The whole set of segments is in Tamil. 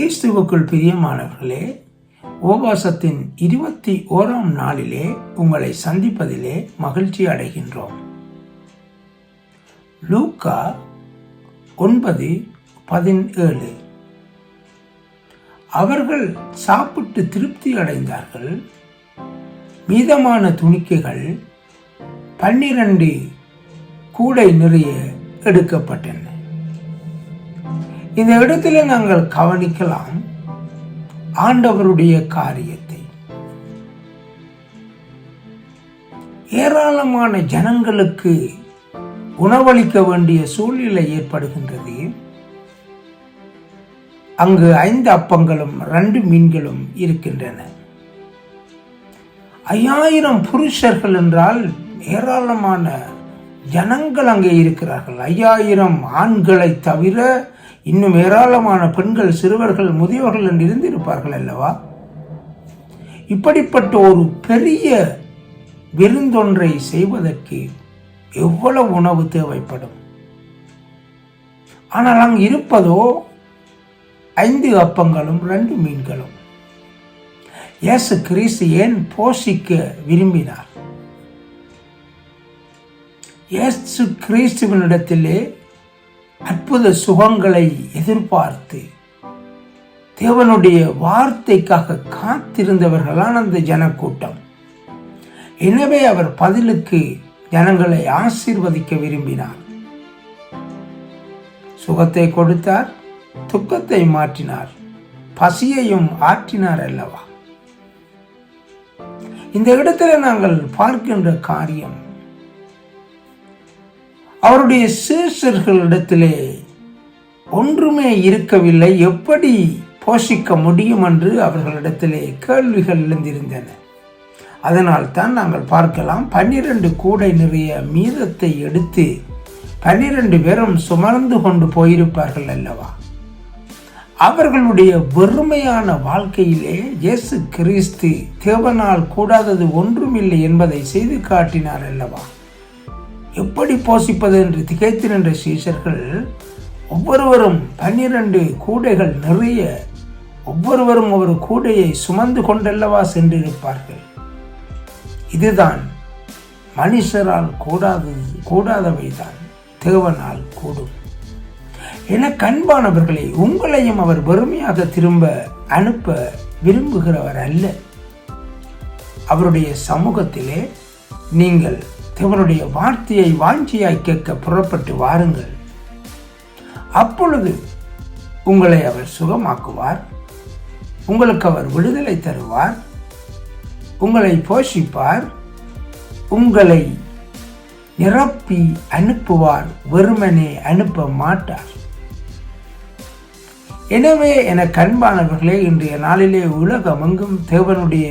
கிறிஸ்துவுக்குள் பிரியமானவர்களே உபவாசத்தின் இருபத்தி ஓராம் நாளிலே உங்களை சந்திப்பதிலே மகிழ்ச்சி அடைகின்றோம். லூக்கா ஒன்பது பதினேழு. அவர்கள் சாப்பிட்டு திருப்தி அடைந்தார்கள். மீதமான துணிக்கைகள் பன்னிரண்டு கூடை நிறைய எடுக்கப்பட்டன. இந்த இடத்துல நாங்கள் கவனிக்கலாம் ஆண்டவருடைய காரியத்தை. ஏராளமான ஜனங்களுக்கு உணவளிக்க வேண்டிய சூழ்நிலை ஏற்படுகின்றது. அங்கு ஐந்து அப்பங்களும் ரெண்டு மீன்களும் இருக்கின்றன. ஐயாயிரம் புருஷர்கள் என்றால் ஏராளமான ஜனங்கள் அங்கே இருக்கிறார்கள். ஐயாயிரம் ஆண்களை தவிர இன்னும் ஏராளமான பெண்கள் சிறுவர்கள் முதியவர்கள் என்று இருந்திருப்பார்கள் அல்லவா? இப்படிப்பட்ட ஒரு பெரிய விருந்தொன்றை செய்வதற்கு எவ்வளவு உணவு தேவைப்படும்? ஆனால் அங்கு இருப்பதோ ஐந்து அப்பங்களும் ரெண்டு மீன்களும். இயேசு கிறிஸ்து ஏன் போஷிக்க விரும்பினார்? இயேசு கிறிஸ்துவனிடத்திலே அற்புத சுகங்களை எதிர்பார்த்து தேவனுடைய வார்த்தைக்காக காத்திருந்தவர்களான அந்த ஜனக்கூட்டம். எனவே அவர் பதிலுக்கு ஜனங்களை ஆசீர்வதிக்க விரும்பினார். சுகத்தை கொடுத்தார் துக்கத்தை மாற்றினார் பசியையும் ஆற்றினார் அல்லவா? இந்த இடத்துல நாங்கள் பார்க்கின்ற காரியம் அவருடைய சீசர்களிடத்திலே ஒன்றுமே இருக்கவில்லை. எப்படி போஷிக்க முடியும் என்று அவர்களிடத்திலே கேள்விகள் எழுந்திருந்தன. அதனால் தான் நாங்கள் பார்க்கலாம். பன்னிரண்டு கூடை நிறைய மீதத்தை எடுத்து பன்னிரண்டு பேரும் சுமர்ந்து கொண்டு போயிருப்பார்கள் அல்லவா? அவர்களுடைய வெறுமையான வாழ்க்கையிலே இயேசு கிறிஸ்து தேவனால் கூடாதது ஒன்றுமில்லை என்பதை செய்து காட்டினார் அல்லவா? எப்படி போஷிப்பது என்று திகைத்து நின்ற சீஷர்கள் ஒவ்வொருவரும் பன்னிரண்டு கூடைகள் நிறைய ஒவ்வொருவரும் ஒரு கூடையை சுமந்து கொண்டல்லவா சென்றிருப்பார்கள். இதுதான் மனுஷரால் கூடாதது கூடாதவைதான் தேவனால் கூடும். என கண்பானவர்களை உங்களையும் அவர் வெறுமையாக திரும்ப அனுப்ப விரும்புகிறவர் அல்ல அவருடைய சமூகத்திலே நீங்கள் இவருடைய வார்த்தையை வாஞ்சியாய் கேட்க புறப்பட்டு வாருங்கள். அப்பொழுது உங்களை அவர் சுகமாக்குவார் உங்களுக்கு அவர் விடுதலை தருவார் உங்களை போஷிப்பார் உங்களை நிரப்பி அனுப்புவார் வெறுமனே அனுப்ப மாட்டார். எனவே என கண்பானவர்களே இன்றைய நாளிலே உலகமெங்கும் தேவனுடைய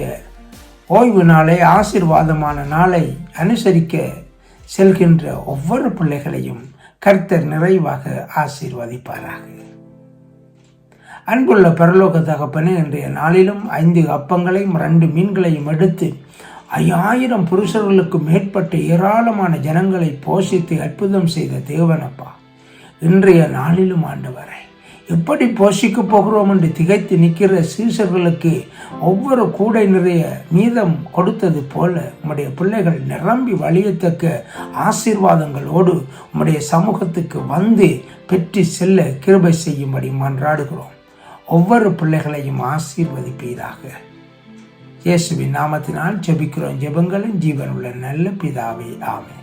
ஓய்வு நாளை ஆசிர்வாதமான நாளை அனுசரிக்க செல்கின்ற ஒவ்வொரு பிள்ளைகளையும் கர்த்தர் நிறைவாக ஆசீர்வதிப்பாராக. அன்புள்ள பரலோக தகப்பனே இன்றைய நாளிலும் ஐந்து அப்பங்களையும் ரெண்டு மீன்களையும் எடுத்து ஐயாயிரம் புருஷர்களுக்கு மேற்பட்ட ஏராளமான ஜனங்களை போஷித்து அற்புதம் செய்த தேவனப்பா. இன்றைய நாளிலும் ஆண்டு வரை எப்படி போஷிக்க போகிறோம் என்று திகைத்து நிற்கிற சீசர்களுக்கு ஒவ்வொரு கூடை நிறைய மீதம் கொடுத்தது போல உம்முடைய பிள்ளைகள் நிரம்பி வழியத்தக்க ஆசீர்வாதங்களோடு உம்முடைய சமூகத்துக்கு வந்து பெற்று செல்ல கிருபை செய்யும்படி மன்றாடுகிறோம். ஒவ்வொரு பிள்ளைகளையும் ஆசீர்வதிப்பீராக. இயேசுவின் நாமத்தினால் ஜெபிக்கிறோம். ஜெபங்களும் ஜீவன் உள்ள நல்ல பிதாவே. ஆமே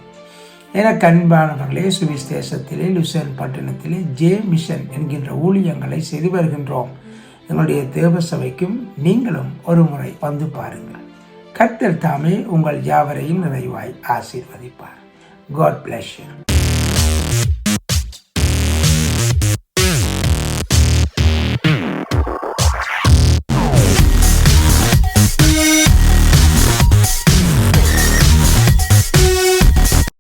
எனக்கு அன்பானவர்களே சுவிஸ் தேசத்திலே லுசன் பட்டணத்திலே ஜே மிஷன் என்கின்ற ஊழியங்களை செய்து வருகின்றோம். எங்களுடைய தேவ சபைக்கும் நீங்களும் ஒரு முறை வந்து பாருங்கள். கர்த்தர் தாமே உங்கள் யாவரையும் நிறைவாய் ஆசீர்வதிப்பார். God bless you